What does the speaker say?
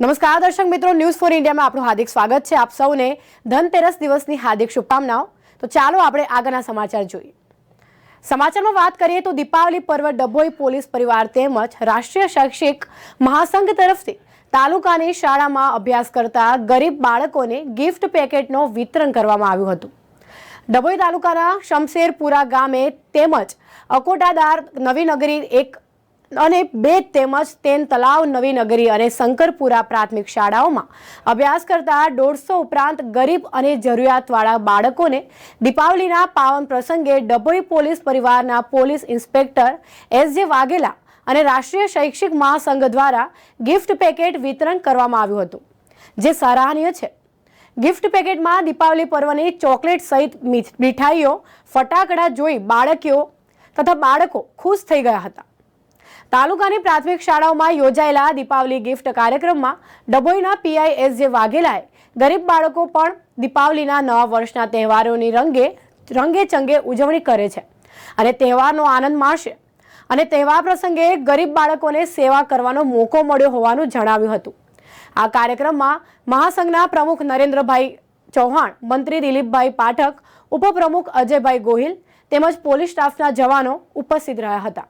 નમસ્કાર દર્શક મિત્રો ન્યૂઝ ફોર ઇન્ડિયામાં આપણું હાર્દિક સ્વાગત છે. આપ સૌને ધનતેરસ દિવસની હાર્દિક શુભકામનાઓ. તો ચાલો આપણે આગળના સમાચાર જોઈએ. સમાચારમાં વાત કરીએ તો દીપાવલી પર્વ ડભોઈ પોલીસ પરિવાર તેમજ રાષ્ટ્રીય શૈક્ષિક મહાસંઘ તરફથી તાલુકાની શાળામાં અભ્યાસ કરતા ગરીબ બાળકોને ગિફ્ટ પેકેટનું વિતરણ કરવામાં આવ્યું હતું. ડભોઈ તાલુકાના શમશેરપુરા ગામે તેમજ અકોટાદાર નવીનગરી એક અને બે તેમજ તેન તલાવ નવી નગરી અને શંકરપુરા પ્રાથમિક શાળાઓમાં અભ્યાસ કરતા દોઢસો ઉપરાંત ગરીબ અને જરૂરિયાતવાળા બાળકોને દીપાવલીના પાવન પ્રસંગે ડભોઈ પોલીસ પરિવારના police inspector S J Vaghela અને રાષ્ટ્રીય શૈક્ષિક મહાસંઘ દ્વારા ગિફ્ટ પેકેટ વિતરણ કરવામાં આવ્યું હતું. જે સરાહનીય છે. ગિફ્ટ પેકેટમાં દીપાવલી પર્વની ચોકલેટ સહિત મીઠ- મીઠાઈઓ, ફટાકડા જોઈ બાળકીઓ તથા બાળકો ખુશ થઈ ગયા હતા. તાલુકાની પ્રાથમિક શાળાઓમાં યોજાયેલા દીપાવલી ગિફ્ટ કાર્યક્રમમાં ડભોઈના પીઆઈ એસ જે વાઘેલાએ ગરીબ બાળકો પણ દીપાવલીના નવા વર્ષના તહેવારોની રંગે રંગે ચંગે ઉજવણી કરે છે અને તહેવારનો આનંદ માણશે. અને તહેવાર પ્રસંગે ગરીબ બાળકોને સેવા કરવાનો મોકો મળ્યો હોવાનું જણાવ્યું હતું. આ કાર્યક્રમમાં મહાસંઘના પ્રમુખ નરેન્દ્રભાઈ ચૌહાણ, મંત્રી દિલીપભાઈ પાઠક, ઉપપ્રમુખ અજયભાઈ ગોહિલ તેમજ પોલીસ સ્ટાફના જવાનો ઉપસ્થિત રહ્યા હતા.